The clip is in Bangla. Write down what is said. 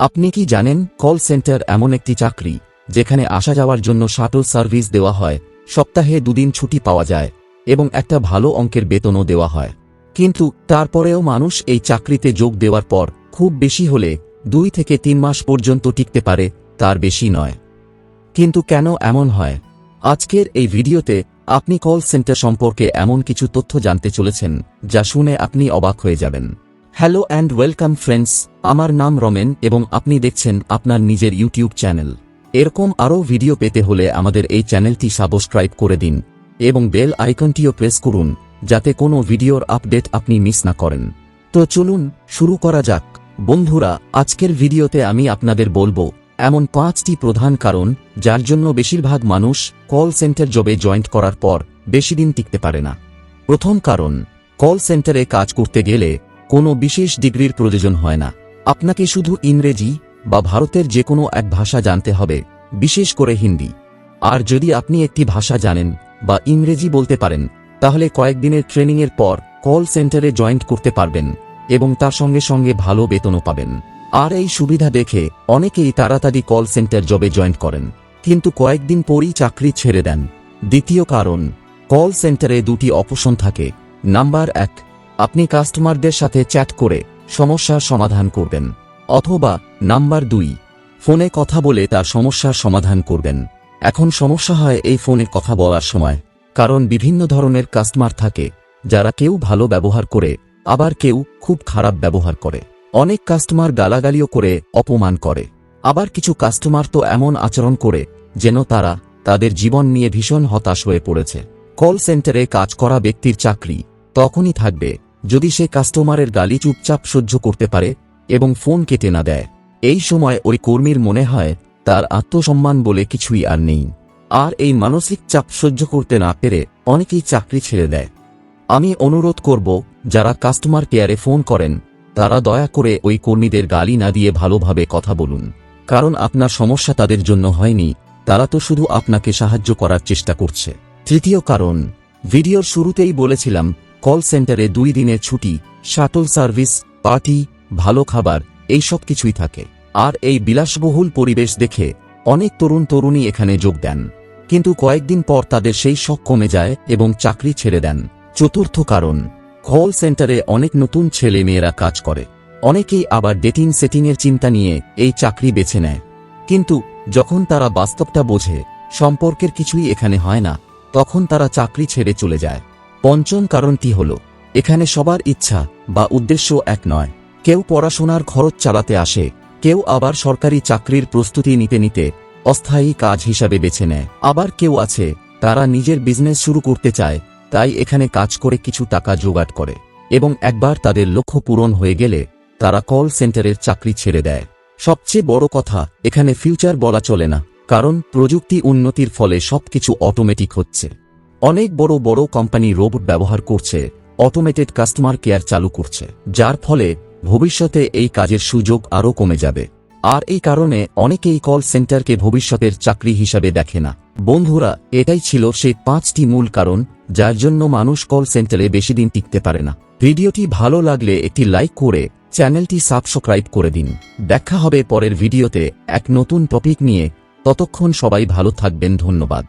আপনি কি জানেন, কল সেন্টার এমন একটি চাকরি, যেখানে আসা যাওয়ার জন্য শাটল সার্ভিস দেওয়া হয়, সপ্তাহে দুদিন ছুটি পাওয়া যায়, এবং একটা ভালো অঙ্কের বেতনও দেওয়া হয়। কিন্তু তারপরেও মানুষ এই চাকরিতে যোগ দেওয়ার পর খুব বেশি হলে দুই থেকে তিন মাস পর্যন্ত টিকতে পারে, তার বেশি নয়। কিন্তু কেন এমন হয়? আজকের এই ভিডিওতে আপনি কল সেন্টার সম্পর্কে এমন কিছু তথ্য জানতে চলেছেন, যা শুনে আপনি অবাক হয়ে যাবেন। হ্যালো অ্যান্ড ওয়েলকাম ফ্রেন্ডস আমার নাম রমেন এবং আপনি দেখছেন আপনার নিজের ইউটিউব চ্যানেল এরকম আরও ভিডিও পেতে হলে আমাদের এই চ্যানেলটি সাবস্ক্রাইব করে দিন এবং বেল আইকনটিও প্রেস করুন, যাতে কোনো ভিডিওর আপডেট আপনি মিস না করেন। তো চলুন, শুরু করা যাক। বন্ধুরা, আজকের ভিডিওতে আমি আপনাদের বলব, এমন পাঁচটি প্রধান কারণ যার জন্য বেশিরভাগ মানুষ কল সেন্টার জবে জয়েন্ট করার পর বেশি দিন টিকতে পারে না। প্রথম কারণ কল সেন্টারে কাজ করতে গেলে কোনো বিশেষ ডিগ্রির প্রয়োজন হয় না। আপনাকে শুধু ইংরেজি বা ভারতের যে কোনো এক ভাষা জানতে হবে, বিশেষ করে হিন্দি। আর যদি আপনি একটি ভাষা জানেন বা ইংরেজি বলতে পারেন, তাহলে কয়েকদিনের ট্রেনিংয়ের পর কল সেন্টারে জয়েন্ট করতে পারবেন এবং তার সঙ্গে সঙ্গে ভালো বেতনও পাবেন। আর এই সুবিধা দেখে অনেকেই তাড়াতাড়ি কল সেন্টার জবে জয়েন করেন, কিন্তু কয়েকদিন পরই চাকরি ছেড়ে দেন। দ্বিতীয় কারণ, কল সেন্টারে দুটি অপশন থাকে। নাম্বার এক আপনি কাস্টমারদের সাথে চ্যাট করে সমস্যার সমাধান করবেন। অথবা, নাম্বার দুই, ফোনে কথা বলে তার সমস্যার সমাধান করবেন। এখন সমস্যা হয় এই ফোনে কথা বলার সময়, কারণ বিভিন্ন ধরনের কাস্টমার থাকে, যারা কেউ ভালো ব্যবহার করে, আবার কেউ খুব খারাপ ব্যবহার করে। অনেক কাস্টমার গালাগালিও করে, অপমান করে। আবার কিছু কাস্টমার তো এমন আচরণ করে, যেন তারা তাদের জীবন নিয়ে ভীষণ হতাশ হয়ে পড়েছে। কল সেন্টারে কাজ করা ব্যক্তির চাকরি তখনই থাকবে যদি সে কাস্টমারের গালি চুপচাপ সহ্য করতে পারে এবং ফোন কেটে না দেয়, এই সময় ওই কর্মীর মনে হয় তার আত্মসম্মান বলে কিছুই আর নেই। আর এই মানসিক চাপ সহ্য করতে না পেরে অনেকেই চাকরি ছেড়ে দেয়। আমি অনুরোধ করব, যারা কাস্টমার কেয়ারে ফোন করেন, তারা দয়া করে ওই কর্মীদের গালি না দিয়ে ভালোভাবে কথা বলুন। কারণ আপনার সমস্যা তাদের জন্য হয়নি, তারা তো শুধু আপনাকে সাহায্য করার চেষ্টা করছে। তৃতীয় কারণ, ভিডিওর শুরুতেই বলেছিলাম কল সেন্টারে দুই দিনের ছুটি, শাটল সার্ভিস, পার্টি, ভালো খাবার, এই সব কিছুই থাকে। আর এই বিলাসবহুল পরিবেশ দেখে অনেক তরুণ তরুণী এখানে যোগ দেন। কিন্তু কয়েকদিন পর তাদের সেই শখ কমে যায় এবং চাকরি ছেড়ে দেন। চতুর্থ কারণ, কল সেন্টারে অনেক নতুন ছেলে মেয়েরা কাজ করে। অনেকেই আবার ডেটিং, সেটিংয়ের চিন্তা নিয়ে এই চাকরি বেছে নেয়। কিন্তু যখন তারা বাস্তবটা বোঝে, সম্পর্কের কিছুই এখানে হয় না, তখন তারা চাকরি ছেড়ে চলে যায়। পঞ্চম কারণটি হল, এখানে সবার ইচ্ছা বা উদ্দেশ্য এক নয়। কেউ পড়াশোনার খরচ চালাতে আসে, কেউ আবার সরকারি চাকরির প্রস্তুতি নিতে নিতে অস্থায়ী কাজ হিসাবে বেছে নেয়। আবার কেউ আছে, তারা নিজের বিজনেস শুরু করতে চায়, তাই এখানে কাজ করে কিছু টাকা জোগাড় করে এবং একবার তাদের লক্ষ্য পূরণ হয়ে গেলে তারা কল সেন্টারের চাকরি ছেড়ে দেয়। সবচেয়ে বড় কথা, এখানে ফিউচার বলা চলে না, কারণ প্রযুক্তি উন্নতির ফলে সবকিছু অটোমেটিক হচ্ছে। অনেক বড় বড় কোম্পানি রোবট ব্যবহার করছে অটোমেটেড কাস্টমার কেয়ার চালু করছে, যার ফলে ভবিষ্যতে এই কাজের সুযোগ আরও কমে যাবে। আর এই কারণে অনেকেই কল সেন্টারকে ভবিষ্যতের চাকরি হিসাবে দেখে না। বন্ধুরা, এটাই ছিল সেই পাঁচটি মূল কারণ যার জন্য মানুষ কল সেন্টারে বেশি দিন টিকতে পারে না। ভিডিওটি ভালো লাগলে একটি লাইক করে চ্যানেলটি সাবস্ক্রাইব করে দিন। দেখা হবে পরের ভিডিওতে এক নতুন টপিক নিয়ে। ততক্ষণ সবাই ভালো থাকবেন, ধন্যবাদ।